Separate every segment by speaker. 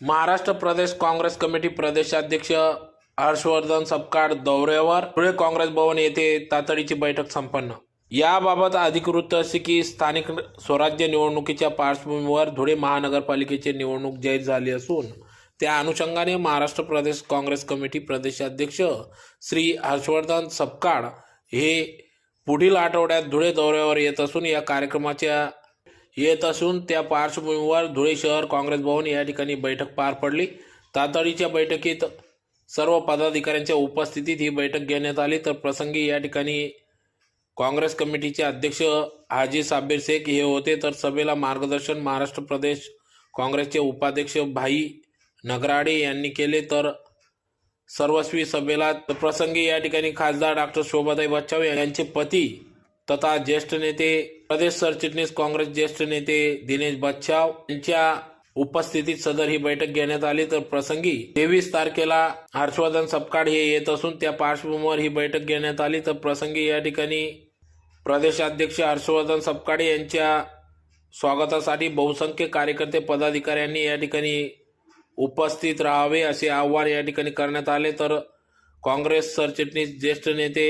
Speaker 1: महाराष्ट्र प्रदेश Congress committee प्रदेशाध्यक्ष हर्षवर्धन सपकाळ दौऱ्यावर धुळे काँग्रेस भवन येथे तातडीची बैठक संपन्न. याबाबत अधिकृत असे की स्थानिक स्वराज्य निवडणुकीच्या पार्श्वभूमीवर धुळे महानगरपालिकेची निवडणूक जाहीर झाली असून त्या अनुषंगाने महाराष्ट्र प्रदेश काँग्रेस कमिटी प्रदेशाध्यक्ष श्री हर्षवर्धन सपकाळ हे पुढील आठवड्यात धुळे दौऱ्यावर येत असून या कार्यक्रमाच्या येत असून त्या पार्श्वभूमीवर धुळे शहर काँग्रेस भवन या ठिकाणी बैठक पार पडली. तातडीच्या बैठकीत सर्व पदाधिकाऱ्यांच्या उपस्थितीत ही बैठक घेण्यात आली. तर प्रसंगी या ठिकाणी काँग्रेस कमिटीचे अध्यक्ष हाजी साबीर शेख हे होते. तर सभेला मार्गदर्शन महाराष्ट्र प्रदेश काँग्रेसचे उपाध्यक्ष भाई नगराडे यांनी केले. तर सर्वस्वी सभेला प्रसंगी या ठिकाणी खासदार डॉक्टर शोभाताई बच्चाव यांचे पती तथा ज्येष्ठ नेते प्रदेश सरचिटणीस काँग्रेस ज्येष्ठ नेते दिनेश बच्छाव यांच्या उपस्थितीत सदर ही बैठक घेण्यात आली. तर प्रसंगी तेवीस तारखेला हर्षवर्धन सपकाळ हे येत असून त्या पार्श्वभूमीवर ही बैठक घेण्यात आली. तर प्रसंगी या ठिकाणी प्रदेशाध्यक्ष हर्षवर्धन सपकाळे यांच्या स्वागतासाठी बहुसंख्य कार्यकर्ते पदाधिकाऱ्यांनी या ठिकाणी उपस्थित राहावे असे आव्हान या ठिकाणी करण्यात आले. तर काँग्रेस सरचिटणीस ज्येष्ठ नेते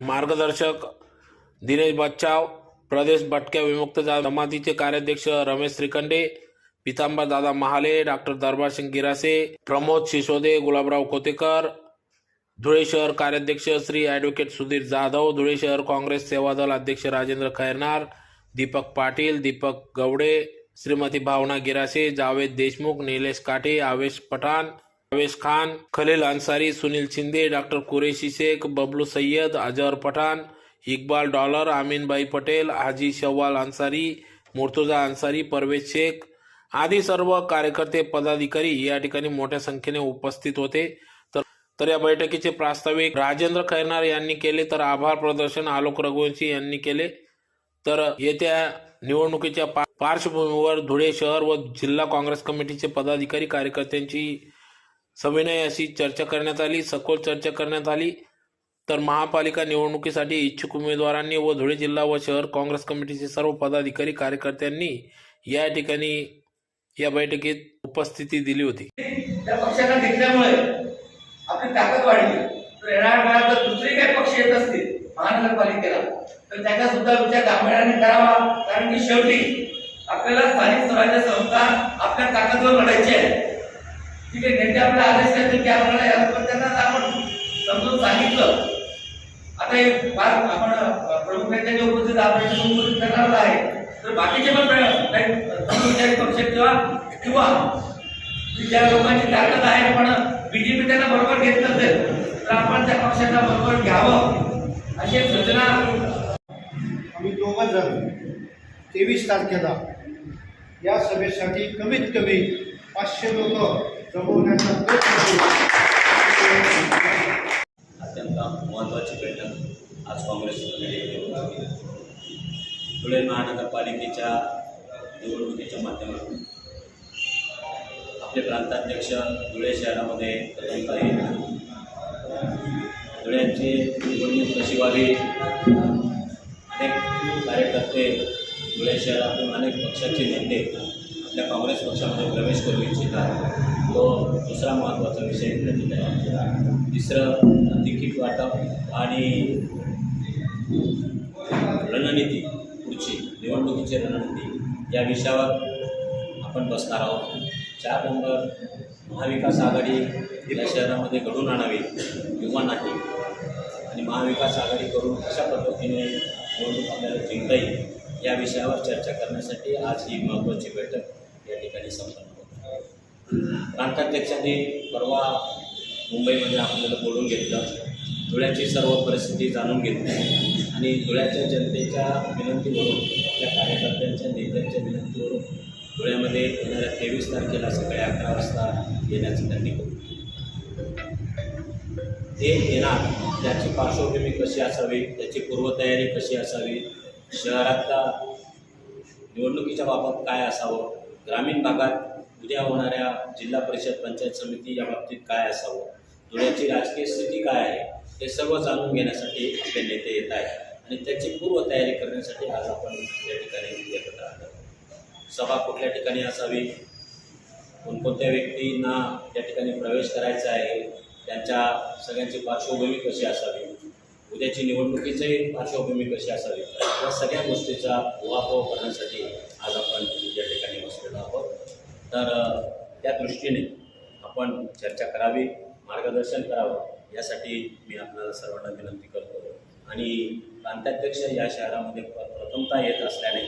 Speaker 1: मार्गदर्शक दिनेश बच्चाव प्रदेश भटक्या विमुक्त जा- जमातीचे कार्याध्यक्ष रमेश श्रीखंडे पितांबर दादा महाले डॉक्टर दरबारसिंग गिरासे प्रमोद शिशोदे गुलाबराव कोतेकर धुळे शहर कार्याध्यक्ष श्री ॲडव्होकेट सुधीर जाधव धुळे शहर काँग्रेस सेवा दल अध्यक्ष राजेंद्र खैरनार दीपक पाटील दीपक गवडे श्रीमती भावना गिरासे जावेद देशमुख निलेश काटे आवेश पठाण आवेश खान खलील अन्सारी सुनील शिंदे डॉक्टर कुरेशी शेख बबलू सय्यद अजहर पठाण इक्बाल डॉलर आमीनबाई पटेल हाजी शव्वाल अन्सारी मुर्तुजा अन्सारी परवेज शेख आदी सर्व कार्यकर्ते पदाधिकारी या ठिकाणी मोठ्या संख्येने उपस्थित होते. तर तर या बैठकीचे प्रास्ताविक राजेंद्र खैरनार यांनी केले तर आभार प्रदर्शन आलोक रघुवंशी यांनी केले. तर येत्या निवडणुकीच्या पा- पार्श्वभूमीवर धुळे शहर व जिल्हा काँग्रेस कमिटीचे पदाधिकारी कार्यकर्त्यांची सविनय अशी चर्चा करण्यात आली सखोल चर्चा करण्यात आली. तर महापालिका निवडणुकीसाठी इच्छुक उमेदवारांनी व धुळे जिल्हा व शहर काँग्रेस कमिटीचे सर्व पदाधिकारी कार्यकर्त्यांनी या ठिकाणी या बैठकीत उपस्थिती दिली होती.
Speaker 2: त्या पक्षांना घेतल्यामुळे आपली ताकद वाढली. तर येणाऱ्या काळात जर दुसरे काही पक्ष येत असतील महानगरपालिकेला तर त्याचा सुद्धा विचार गांभीर्याने करावा. कारण की शेवटी आपल्याला स्थानिक स्वराज्य संस्था आपल्या ताकदवर लढायची आहे. ठीक आहे नेते आपला आदेश करतील की आपल्याला या त्यांना आपण समजून सांगितलं. आता हे फार आपण प्रमुख नेत्यांच्या उपस्थित आपण संबोधित करणार आहे तर बाकीचे पण विचारी पक्ष किंवा किंवा ज्या लोकांची ताकद आहे पण बीजेपी त्यांना बरोबर घेत नसेल तर आपण त्या पक्षांना बरोबर घ्यावं अशी एक सूचना
Speaker 3: आम्ही दोघं जण तेवीस तारखेला या सभेसाठी कमीत कमी पाचशे लोक जमवण्याचा प्रयत्न करू.
Speaker 4: महत्त्वाची बैठक आज काँग्रेस कमिटीने धुळे महानगरपालिकेच्या निवडणुकीच्या माध्यमातून आपले प्रांताध्यक्ष धुळे शहरामध्ये प्रथमताई धुळ्यांची निवडणूक कशी व्हावी? अनेक कार्यकर्ते धुळे शहरातून अनेक पक्षाचे नेते आपल्या काँग्रेस पक्षामध्ये प्रवेश करू इच्छितात. तो दुसरा महत्त्वाचा विषय त्याच्यात तिसरं तिकीट वाटप आणि रणनीती पुढची निवडणुकीची रणनीती या विषयावर आपण बसणार आहोत. चार नंबर महाविकास आघाडी या शहरामध्ये घडून आणावी किंवा नाही आणि महाविकास आघाडी करून कशा पद्धतीने निवडणूक आपल्याला जिंकता येईल या विषयावर चर्चा करण्यासाठी आज ही महत्त्वाची बैठक या ठिकाणी संपन्न होत प्रांताध्यक्षांनी परवा मुंबईमध्ये आपल्याला बोलून घेतलं. धुळ्याची सर्व परिस्थिती जाणून घेतली आणि धुळ्याच्या जनतेच्या विनंतीवरून आपल्या कार्यकर्त्यांच्या नेत्यांच्या विनंतीवरून धुळ्यामध्ये येणाऱ्या तेवीस तारखेला सकाळी अकरा वाजता येण्याचं त्यांनी ते येणार त्याची पार्श्वभूमी कशी असावी त्याची पूर्वतयारी कशी असावी शहरातला निवडणुकीच्या बाबत काय असावं ग्रामीण भागात उद्या होणाऱ्या जिल्हा परिषद पंचायत समिती या बाबतीत काय असावं धुळ्याची राजकीय स्थिती काय आहे हे सर्व जाणून घेण्यासाठी आपले नेते येत आहेत आणि त्याची पूर्वतयारी करण्यासाठी आज आपण या ठिकाणी एकत्र आलो सभा कुठल्या ठिकाणी असावी? कोणकोणत्या व्यक्तींना या ठिकाणी प्रवेश करायचा आहे? त्यांच्या सगळ्यांची पार्श्वभूमी कशी असावी? उद्याची निवडणुकीची पार्श्वभूमी कशी असावी? या सगळ्या गोष्टीचा उहापोह करण्यासाठी आज आपण या ठिकाणी बसलेलो आहोत. तर त्या दृष्टीने आपण चर्चा करावी मार्गदर्शन करावं. यासाठी मी आपल्याला सर्वांना विनंती करतो. आणि प्रांताध्यक्ष या शहरामध्ये प्रथमता येत असल्याने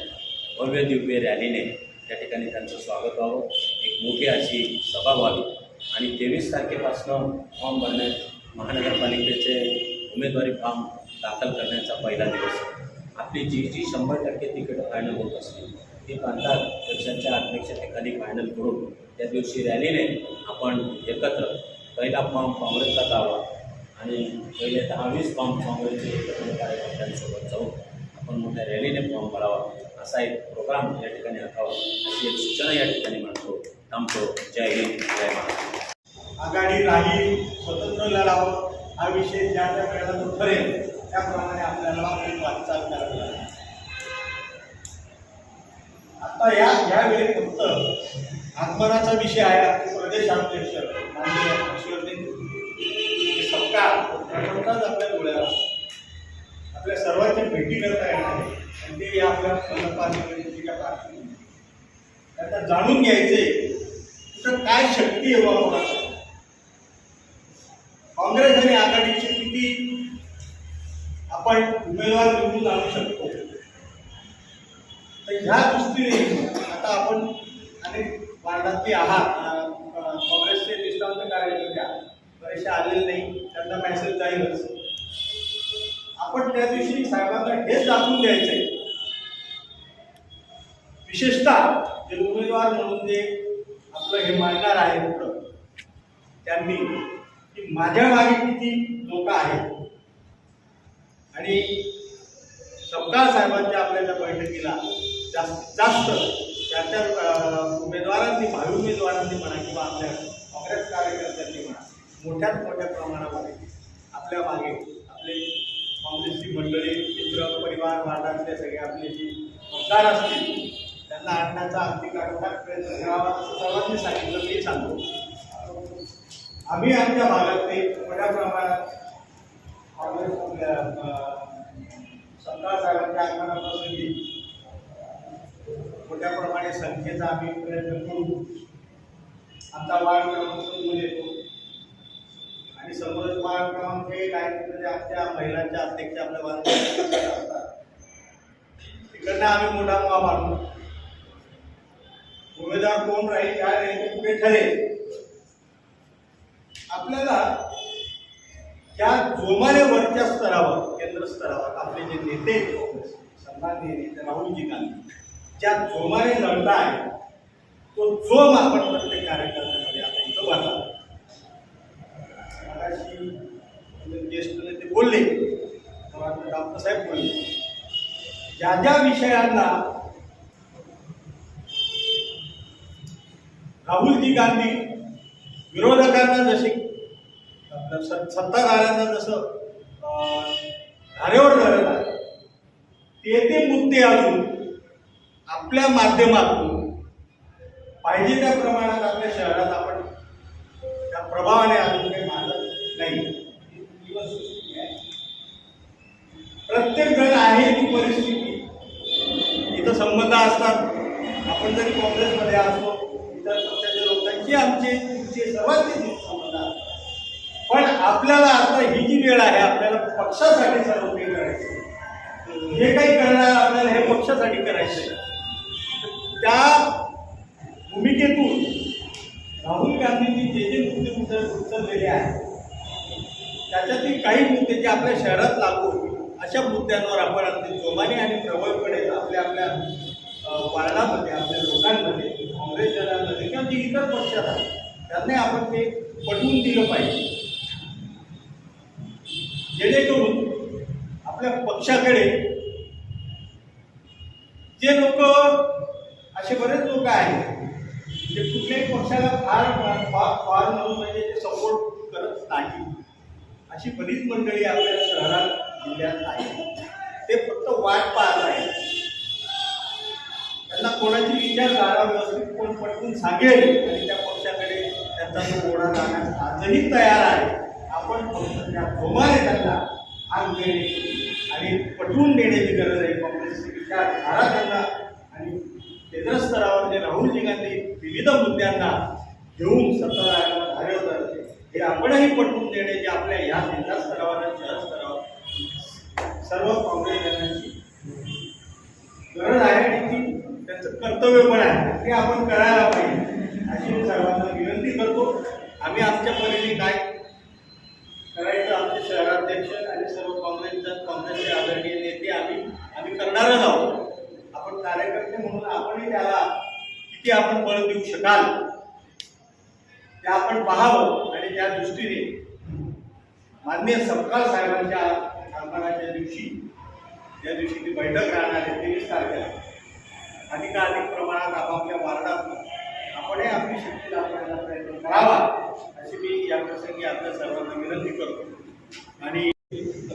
Speaker 4: भव्य दिव्य रॅलीने त्या ठिकाणी त्यांचं स्वागत व्हावं. एक मोठी अशी सभा व्हावी. आणि तेवीस तारखेपासून फॉर्म भरण्यात महानगरपालिकेचे उमेदवारी फॉर्म दाखल करण्याचा पहिला दिवस. आपली जी जी शंभर टक्के तिकीट फायनल होत असते ती प्रांताध्यक्षांच्या अध्यक्षतेखाली फायनल करून त्या दिवशी रॅलीने आपण एकत्र पहिला फॉर्म काँग्रेसचा दावा आणि पहिले दहा वीस फॉर्म काँग्रेसचे एकत्र कार्यकर्त्यांसोबत जाऊन आपण मोठ्या रॅलीने फॉर्म भरावा असा एक प्रोग्राम या ठिकाणी आखावा. अशी एक सूचना या ठिकाणी मांडतो. थांबतो. जय हिंद. जय महाराष्ट्र.
Speaker 3: आघाडी राहील स्वतंत्र लढावं. हा विषय ज्या ज्या वेळेला तो ठरेल त्याप्रमाणे आपल्याला आपली वाटचाल करावी लागेल. आता या यावेळी फक्त आगमनाचा विषय आहे. आपले प्रदेश अध्यक्ष माननीय हर्षवर्धन सत्कार आपल्या डोळ्याला आपल्या सर्वांच्या भेटी करता येणार आहे. आणि ते या आपल्या फलपानिवडणुकीच्या त्यांना जाणून घ्यायचे कुठं काय शक्ती आहे बाबा. काँग्रेस आणि आघाडीची किती आपण उमेदवार निवडून आणू शकतो. तर ह्या दृष्टीने आता आपण अनेक वार्डातले आहात. काँग्रेसचे निष्ठावंत कार्यकर्ते बरेचसे आलेले नाही त्यांना मॅसेज जाईलच. आपण त्या दिवशी साहेबांना हेच दाखवून द्यायचे. विशेषतः जे उमेदवार म्हणून जे आपलं हे मांडणार आहे पुढं त्यांनी की माझ्या मागे किती लोक आहेत. आणि सपकाळ साहेबांच्या आपल्या त्या बैठकीला जास्तीत जास्त त्या त्या उमेदवारांनी भावी उमेदवारांनी म्हणा किंवा आपल्या काँग्रेस कार्यकर्त्यांनी म्हणा मोठ्यात मोठ्या प्रमाणामध्ये आपल्या मागे आपले काँग्रेसची मंडळी मित्र परिवार वार्डातले सगळे आपले जे मतदार असतील त्यांना आणण्याचा अगदी प्रयत्न करावा असं सर्वांनी सांगितलं ते सांगतो. आम्ही आमच्या भागातले मोठ्या प्रमाणात काँग्रेस आपल्या सरकार साहेबांच्या आगमनाप्रसंगी मोठ्या प्रमाणे संख्येचा आम्ही प्रयत्न करू. आमचा वाढ क्रमांक म्हणजे येतो आणि समोर मार्ग क्रमांक एक आहे आमच्या महिलांच्या अध्यक्ष आपल्या वार्ड तिकडनं आम्ही मोठा मुवा मारतो. उमेदवार कोण राहील काय राहील ते ठरेल? आपल्याला त्या जोमाने वरच्या स्तरावर केंद्र स्तरावर आपले जे नेते आहेत सन्माननीय नेते राहुलजी गांधी ज्या जोमाने लढला आहे तो जोम आपण प्रत्येक कार्यकर्त्यामध्ये आता इथं बघा मगाशी आपले ज्येष्ठ नेते बोलले डॉक्टर साहेब बोलले ज्या ज्या विषयांना राहुलजी गांधी विरोधकांना जसे स- सत्ताधाऱ्यांना जसं अं, धारेवर धरत आहे ते ते मुद्दे अजून आपल्या माध्यमातून पाहिजे त्या प्रमाणात आपल्या शहरात आपण त्या प्रभावाने अजून काही मानत नाही ही वस्तुस्थिती आहे. प्रत्येक जण आहे ती परिस्थिती. इथं संबंध असतात. आपण जरी काँग्रेसमध्ये असतो इतर पक्षाच्या लोकांची आमचे तुमचे सर्वांचे संबंध असतात पण आपल्याला आता ही जी वेळ आहे आपल्याला पक्षासाठी सर्व काही करायचं जे काही करणार आपल्याला हे पक्षासाठी करायचं त्या भूमिकेतून राहुल गांधींनी जे जे मुद्दे उचललेले आहेत त्याच्यातील काही मुद्दे जे आपल्या शहरात लागू होतील अशा मुद्द्यांवर आपण अगदी जोमाने आणि प्रबळपणे आपल्या आपल्या वार्डामध्ये आपल्या लोकांमध्ये काँग्रेस जनांमध्ये किंवा जे इतर पक्षात आहेत त्यांना आपण ते पटवून दिलं पाहिजे जेणेकरून आपल्या पक्षाकडे जे लोक असे बरेच लोक आहेत जे कुठल्याही पक्षाला फार फार फार म्हणून म्हणजे ते सपोर्ट करत नाही अशी बरीच मंडळी आपल्या शहरात जिल्ह्यात आहे ते फक्त वाट पाहत आहे. त्यांना कोणाची विचारधारा व्यवस्थित कोण पटवून सांगेल आणि त्या पक्षाकडे त्यांचा तो ओढा जाण्यास आजही तयार आहे. आपण फक्त त्या जोमाने त्यांना हात देणे आणि पटवून देण्याची गरज आहे. काँग्रेसची विचारधारा त्यांना आणि केंद्र स्तरावर जे राहुलजी गांधी विविध मुद्द्यांना घेऊन सत्ता असते हे आपणही पटवून देणे जे आपल्या या जिल्हा स्तरावर शहर स्तरावर सर्व काँग्रेस गरज आहे आणि ती त्यांचं कर्तव्य पण आहे. ते आपण करायला पाहिजे. अशी मी सर्वांना विनंती करतो. आम्ही आमच्या परीने काय करायचं आमचे शहराध्यक्ष आणि सर्व काँग्रेसच्या काँग्रेसचे आदरणीय नेते आम्ही आम्ही करणारच आहोत. आपण कार्यकर्ते म्हणून आपणही त्याला किती आपण बळ देऊ शकाल ते आपण पाहावं आणि त्या दृष्टीने मान्य सपकाळ साहेबांच्या या दिवशी ती बैठक राहणार आहे तेवीस तारखेला. अधिकाधिक प्रमाणात आपापल्या वार्डात आपणही आपली शक्ती दाखवायचा प्रयत्न करावा अशी मी या प्रसंगी आपल्या सर्वांना विनंती करतो. आणि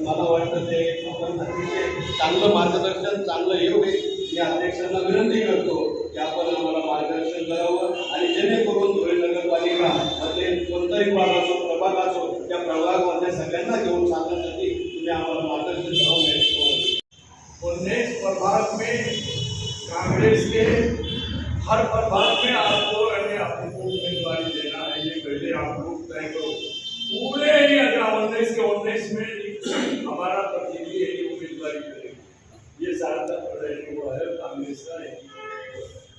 Speaker 5: मला वाटतं ते आपण अतिशय चांगलं मार्गदर्शन चांगलं येऊ दे या अध्यक्षांना विनंती करतो. की आपण आम्हाला मार्गदर्शन करावं आणि जेणेकरून धुळे नगरपालिका मध्ये कोणताही भाग असो प्रभाग असो त्या प्रभागामधल्या सगळ्यांना घेऊन सांगण्यासाठी तुम्ही आम्हाला
Speaker 6: प्रभाग में, कांग्रेस के हर प्रभाग में आपको अन्य आपको उम्मीदवारी देना है। ये पहले आप लोग तय करो। पूरे एरिया उन्नीस के उन्नीस में हमारा प्रतिनिधि यही उम्मीदवारी करेगा। ये सारा हुआ है, कांग्रेस का है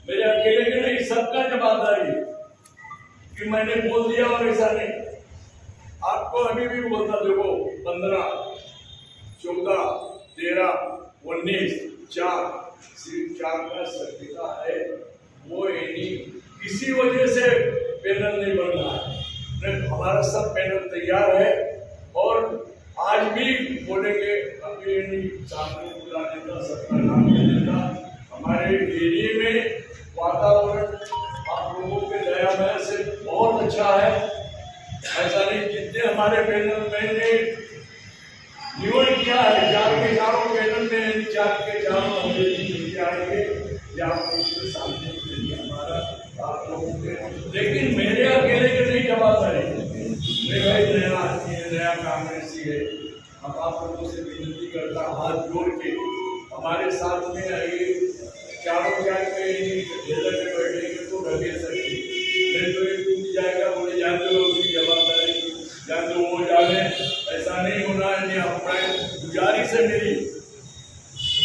Speaker 6: मेरे अकेले के नहीं, सबका जवाबदारी कि मैंने बोल दिया और ऐसा नहीं। आपको अभी भी बोलता, देखो, पंद्रह, चौदह, तेरह, उन्नीस चार सिर्फ़ चार का सर्टिफिका है, वो यानी किसी वजह से पैनल नहीं बन रहा है। हमारा सब पैनल तैयार है और आज भी बोलेंगे, अभी यानी सामने बुलाने का सबका नाम लेने का। हमारे एरिए में वातावरण, आप लोगों के दया से बहुत अच्छा है। ऐसा नहीं, जितने हमारे पैनल में ने निवड किया है? चार के चारों पैनल में चार के चारों अंग्रेज़ी या सामने हमारा आप लोगों के लेकिन मेरे अकेले के नहीं जवाबदारी मेरा एक नया है, नया कांग्रेसी है। हम आप लोगों से विनती करता हाथ जोड़ के हमारे साथ में आइए। चारों चार पे घेरे में बैठेंगे तो लगे सकते नहीं तो एक टूट जाएगा बोले जानते हो उसकी जवाबदारी जानते हो वो जाने ऐसा नहीं होना है नहीं अपना गुजारिश है मेरी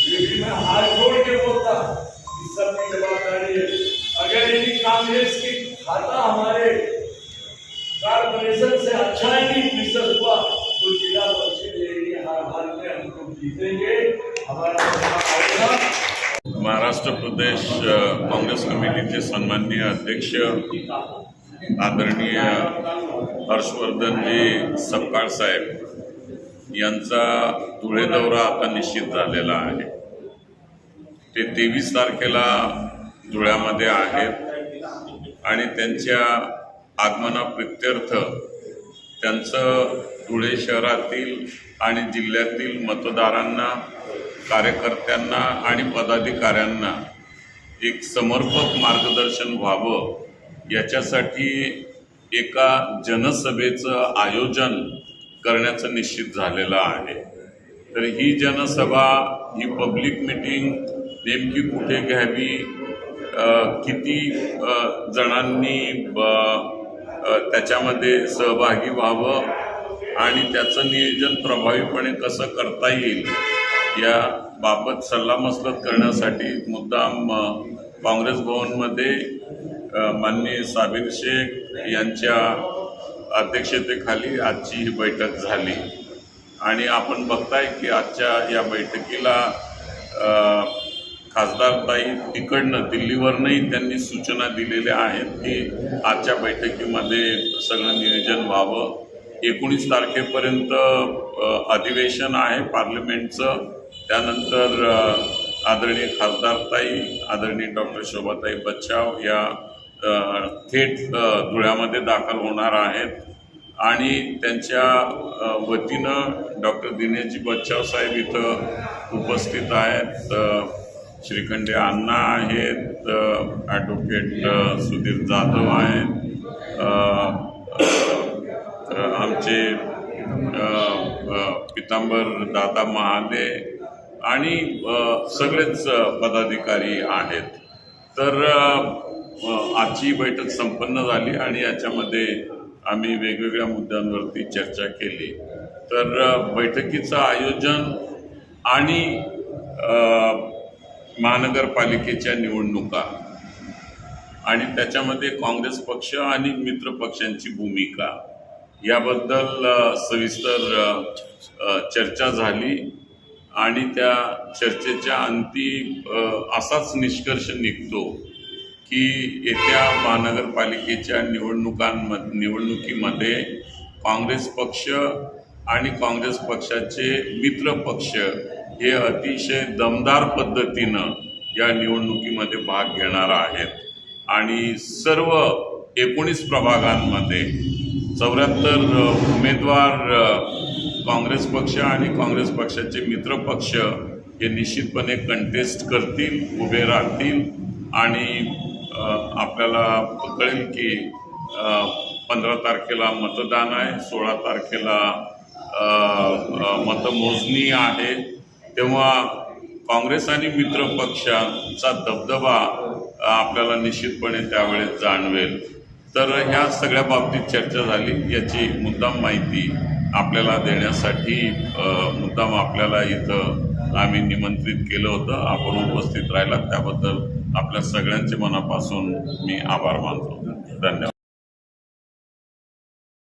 Speaker 6: ये भी मैं हाथ जोड़ के बोलता कि सबकी जवाबदारी है। अगर यदि कांग्रेस की खाता हमारे कारपोरेशन से अच्छा ही मिसल हुआ तो जिला परिषद एरिया हर हाल में हम लोग जीतेंगे। हमारा
Speaker 7: महाराष्ट्र प्रदेश कांग्रेस कमेटी के सन्माननीय अध्यक्ष आदरणीय हर्षवर्धनजी सपकाळ साहेब यांचा धुळे दौरा आता निश्चित झालेला आहे. ते तेवीस तारखेला धुळ्यामध्ये आहेत आणि त्यांच्या आगमनाप्रित्यर्थ त्यांचं धुळे शहरातील आणि जिल्ह्यातील मतदारांना कार्यकर्त्यांना आणि पदाधिकाऱ्यांना एक समर्पक मार्गदर्शन व्हावं याच्यासाठी एका जनसभेचं आयोजन करण्याचं निश्चित झालेलं आहे. तर ही जनसभा ही पब्लिक मिटिंग नेमकी कुठे घ्यावी? किती जणांनी ब- त्याच्यामध्ये सहभागी व्हावं? आणि त्याचं नियोजन प्रभावीपणे कसं करता येईल? या बाबत सल्लामसलत करण्यासाठी मुद्दाम काँग्रेस भवनमध्ये माननीय साबिर शेख यांच्या अध्यक्षतेखाली आजची ही बैठक झाली. आणि आपण बघताय की आजच्या या बैठकीला खासदारताई खासदार ताई तिकडनं दिल्लीवरनंही त्यांनी सूचना दिलेल्या आहेत की आजच्या बैठकीमध्ये सगळं नियोजन व्हावं. एकोणीस तारखेपर्यंत अधिवेशन आहे पार्लमेंटचं त्यानंतर आदरणीय खासदार ताई आदरणीय डॉक्टर शोभाताई बच्चाव या थेट धुळ्यामध्ये दाखल होणार आहेत. आणि त्यांच्या वतीनं डॉक्टर दिनेशजी बच्चाव साहेब इथं उपस्थित आहेत. श्रीखंडे अण्णा आहेत. ॲडव्होकेट सुधीर जाधव आहेत. आमचे पितांबर दादा महाले आणि सगळेच पदाधिकारी आहेत. तर आजची बैठक संपन्न झाली आणि याच्यामध्ये आम्ही वेगवेगळ्या मुद्द्यांवरती चर्चा केली. तर बैठकीचं आयोजन आणि महानगरपालिकेच्या निवडणुका आणि त्याच्यामध्ये काँग्रेस पक्ष आणि मित्र पक्षांची भूमिका याबद्दल सविस्तर चर्चा झाली आणि त्या चर्चेच्या अंती असाच निष्कर्ष निघतो की येत्या महानगरपालिकेच्या निवडणुकांम निवडणुकीमध्ये काँग्रेस पक्ष आणि काँग्रेस पक्षाचे मित्र पक्ष हे अतिशय दमदार पद्धतीनं या निवडणुकीमध्ये भाग घेणार आहेत. आणि सर्व एकोणीस प्रभागांमध्ये चौऱ्याहत्तर उमेदवार काँग्रेस पक्ष आणि काँग्रेस पक्षाचे मित्र पक्ष हे निश्चितपणे कंटेस्ट करतील उभे राहतील आणि आपल्याला कळेल की पंधरा तारखेला मतदान आहे सोळा तारखेला मतमोजणी आहे. तेव्हा काँग्रेस आणि मित्र पक्षांचा दबदबा आपल्याला निश्चितपणे त्यावेळेस जाणवेल. तर ह्या सगळ्या बाबतीत चर्चा झाली. याची मुद्दाम माहिती आपल्याला देण्यासाठी मुद्दाम आपल्याला इथं आम्ही निमंत्रित केलं होतं. आपण उपस्थित राहिलात त्याबद्दल आपल्या सगळ्यांचे मनापासून मी आभार मानतो. धन्यवाद.